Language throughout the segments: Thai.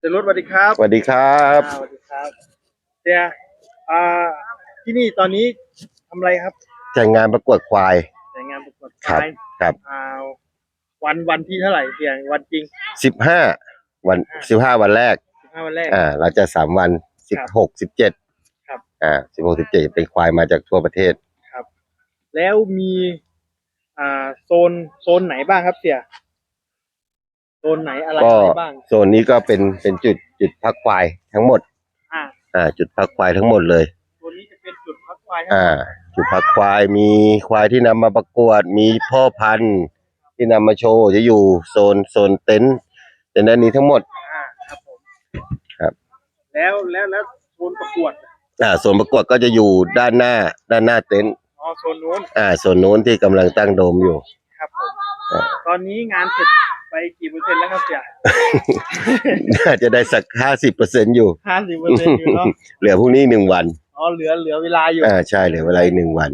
เจรุสสวัสดีครับสวัสดีครับอ่าสวัสดีครับเดียอ่าที่นี่ตอนนี้ทำอะไรครับจัดงานประกวดควาย แต่งงานประกวดครับขายครับอ่าวันวันที่เท่าไหร่เสียงวันจริง สิบห้าวันสิบห้าวันแรกห้าวันแรก อ่า เราจะสามวันสิบหกสิบเจ็ดครับ อ่าสิบหกสิบเจ็ดเป็นควายมาจากทั่วประเทศครับแล้วมี อ่าโซนโซนไหนบ้างครับเสียโซ นไหนอะไรก็อะไรบ้าง โซนนี้ก็เป็นเป็นจุดจุดพักควายทั้งหมด อ่าอ่า จุดพักควายทั้งหมดเลยโซนนี้จะเป็นจุดพักควายครับอ่า จุดพักควายมีควายที่นำมาประกวด มีพ่อพันธุ์ที่นำมาโชว์จะอยู่โซนโซนเต็นท์เต็นท์ด้านนี้ทั้งหมด อ่าครับผมครับ แล้วแล้วแล้วโซนประกวดอ่าโซนประกวดก็จะอยู่ด้านหน้าด้านหน้าเต็นท์อ๋อโซนนู้นอ่าโซนโน้นที่กำลังตั้งโดมอยู่ ครับผม อ่า ตอนนี้งานเสร็จไปกี่เปอร์เซ็นต์แล้วครับเสียน่าจะได้สักห้าสิบเปอร์เซ็นอยู่ ห้าสิบเปอร์เซ็นต์อยู่เนาะเหลือพรุ่งนี้หนึ่งวัน อ๋อเหลือเหลือเวลาอยู่ อ่าใช่เหลือเวลาอีกหนึ่งวัน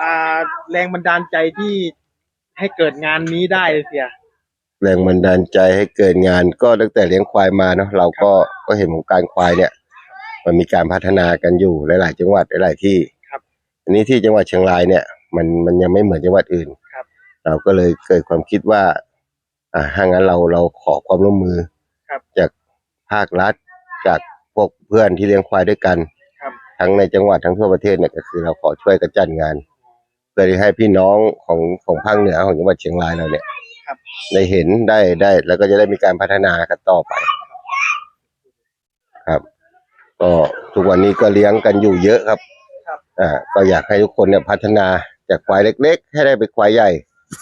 อ่า แรงบันดาลใจที่ให้เกิดงานนี้ได้เลยเสีย แรงบันดาลใจให้เกิดงานก็ตั้งแต่เลี้ยงควายมาเนาะเราก็ก็เห็นของการควายเนี่ย มันมีการพัฒนากันอยู่หลาย ๆ จังหวัดหลายๆที่ครับ อันนี้ที่จังหวัดเชียงรายเนี่ย มันมันยังไม่เหมือนจังหวัดอื่นครับ เราก็เลยเกิดความคิดว่า อ่าถ้างั้นเราเราขอความร่วมมือครับจากภาครัฐ จากพวกเพื่อนที่เลี้ยงควายด้วยกันครับ ทั้งในจังหวัดทั้งทั่วประเทศเนี่ยก็คือเราขอช่วยกันจัดงาน เพื่อที่ให้พี่น้องของของภาคเหนือของจังหวัดเชียงรายเราเนี่ยครับ ได้เห็นได้ได้แล้วก็จะได้มีการพัฒนากันต่อไป ครับ ก็ทุกวันนี้ก็เลี้ยงกันอยู่เยอะครับ ครับอ่าก็อยากให้ทุกคนเนี่ยพัฒนาจากควายเล็ก ๆ ให้ได้เป็นควายใหญ่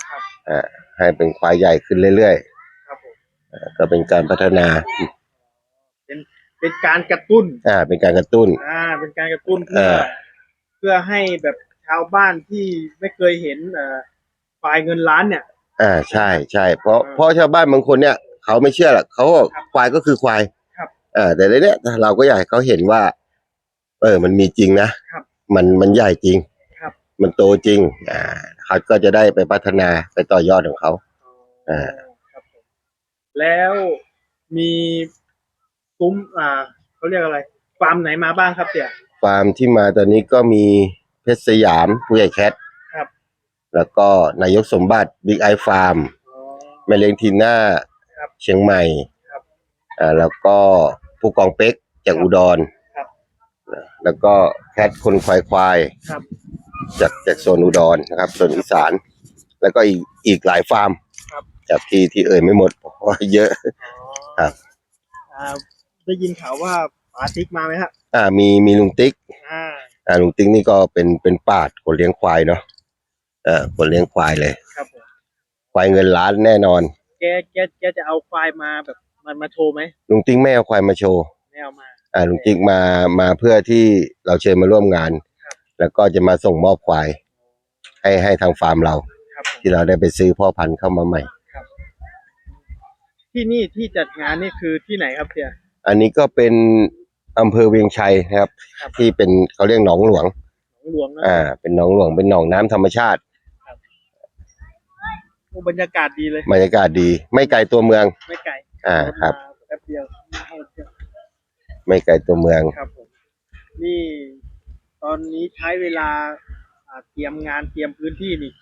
ครับอ่า ให้เป็นควายใหญ่ขึ้นเรื่อยครับผมๆอ่าก็เป็นการพัฒนาเป็นการกระตุ้น อ่าเป็นการกระตุ้น อ่า เป็นการกระตุ้นเพื่อเออเพื่อให้แบบชาวบ้านที่ไม่เคยเห็นเอ่อฝ่ายเงินล้านเนี่ย อ่าใช่ใช่เพราะเออเพราะชาวบ้านบางคนเนี่ย เขาไม่เชื่อหรอกเขาบอกครับควายก็คือควายครับอ่าแต่ในเนี้ยเราก็อยากให้เขาเห็นว่า เออ มันมีจริงนะครับมันมันใหญ่จริงครับ มันโตจริง อ่า เขาก็จะได้ไปพัฒนาไปต่อยอดของเขา อ่า ครับผมแล้วมีซุ้มอ่าเขาเรียกอะไรฟาร์มไหนมาบ้างครับเสี่ย ฟาร์มที่มาตอนนี้ก็มีเพชรสยามผู้ใหญ่แคทครับ แล้วก็นายกสมบัติบิ๊กไอฟาร์มอ๋อ แม่เลี้ยงทีน่าครับเชียงใหม่ครับอ่าแล้วก็ผู้กองเป๊กจากอุดรครับ แล้วก็แคทคนควายควายครับ จากจากโซนอุดรนะครับโซนอีสาน แล้วก็อีกอีกหลายฟาร์มครับ จากที่ที่เอ่ยไม่หมดเพราะว่าเยอะอ๋อครับ อ่าได้ยินข่าวว่าปาติ๊กมาไหมฮะอ่ามีมีลุงติ๊กอ่า อ่าลุงติ๊กนี่ก็เป็นเป็นปาดคนเลี้ยงควายเนาะเออคนเลี้ยงควายเลย ครับผมควายเงินล้านแน่นอน แกแกแกจะเอาควายมาแบบมันมาโชว์ไหมลุงติ๊กไม่เอาควายมาโชว์ ไม่เอามา อ่าลุงติ๊กมามาเพื่อที่เราเชิญมาร่วมงานครับ แล้วก็จะมาส่งมอบควาย ให้ให้ทางฟาร์มเรา ครับผมที่เราได้ไปซื้อพ่อพันธุ์เข้ามาใหม่ ที่นี่ที่จัดงานนี่คือที่ไหนครับเสี่ยอันนี้ก็เป็นอำเภอเวียงชัยนะครับ ครับ ที่เป็นเขาเรียกหนองหลวง หนองหลวงนะอ่า เป็นหนองหลวงเป็นหนองน้ำธรรมชาติโอ้บรรยากาศดีเลย บรรยากาศดี ไม่ไกลตัวเมือง ไม่ไกลอ่าครับ มาแป๊บเดียวไม่ไกลตัวเมือง ครับผมนี่ ตอนนี้ใช้เวลาอ่าเตรียมงานเตรียมพื้นที่นี่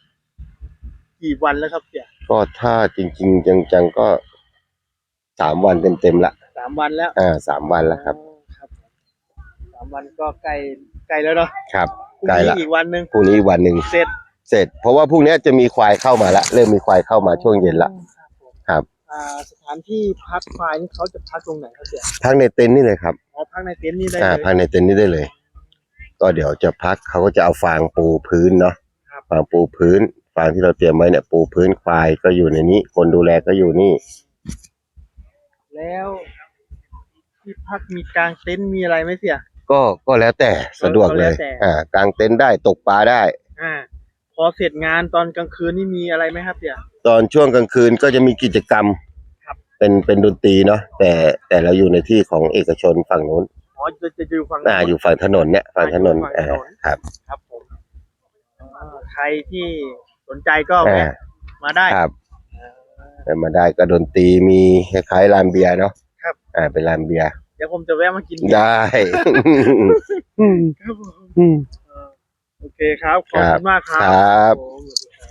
กี่วันแล้วครับเสี่ยก็ถ้าจริง ๆ จังๆก็สามวันเต็มๆละสามวันแล้วอ่าสามวันแล้วครับ อ๋อครับสามวันก็ใกล้ใกล้แล้วเนาะครับพรุ่งใกล้นี้ละอีกวันหนึ่งพรุ่งนี้อีกวันหนึ่งเสร็จเสร็จ เพราะว่าพรุ่งนี้จะมีควายเข้ามาละเริ่มมีควายเข้ามาช่วงเย็นละ ครับผมครับ อ่าสถานที่พักควายนี่เขาจะพักตรงไหนครับเสี่ยพักในเต็นท์นี่เลยครับอ๋อพักในเต็นท์นี่ได้อ่าเลยพักในเต็นท์นี่ได้เลย ก็เดี๋ยวจะพักเขาก็จะเอาฟางปูพื้นเนาะครับฟางปูพื้น ฟางที่เราเตรียมไว้เนี่ยปูพื้นควายก็อยู่ในนี้ คนดูแลก็อยู่นี่ แล้วที่พักมีกางเต็นท์มีอะไรไหมเสี่ยก็ก็แล้วแต่สะดวกเลยก็แล้วแต่อ่ากางเต็นท์ได้ตกปลาได้อ่าพอเสร็จงานตอนกลางคืนนี่มีอะไรไหมครับเสี่ยตอนช่วงกลางคืนก็จะมีกิจกรรมครับเป็นเป็นดนตรีเนาะแต่แต่เราอยู่ในที่ของเอกชนฝั่งนู้น อ๋อจะจะอยู่ฝั่งอ่าอยู่ฝั่งถนนเนี่ยฝั่งถนนอ่าอยู่อ่าฝั่งถนนครับ ครับผมอ่าใครที่สนใจก็อ่าแวะมาได้ ครับอ่าแต่มาได้ก็ดนตรีมีคล้ายๆลานเบียร์เนาะอ่าเป็นร้านเบียร์เดี๋ยวผมจะแวะมากินได้ ครับผมเออโอเคครับ ขอบคุณมากครัครับ ผม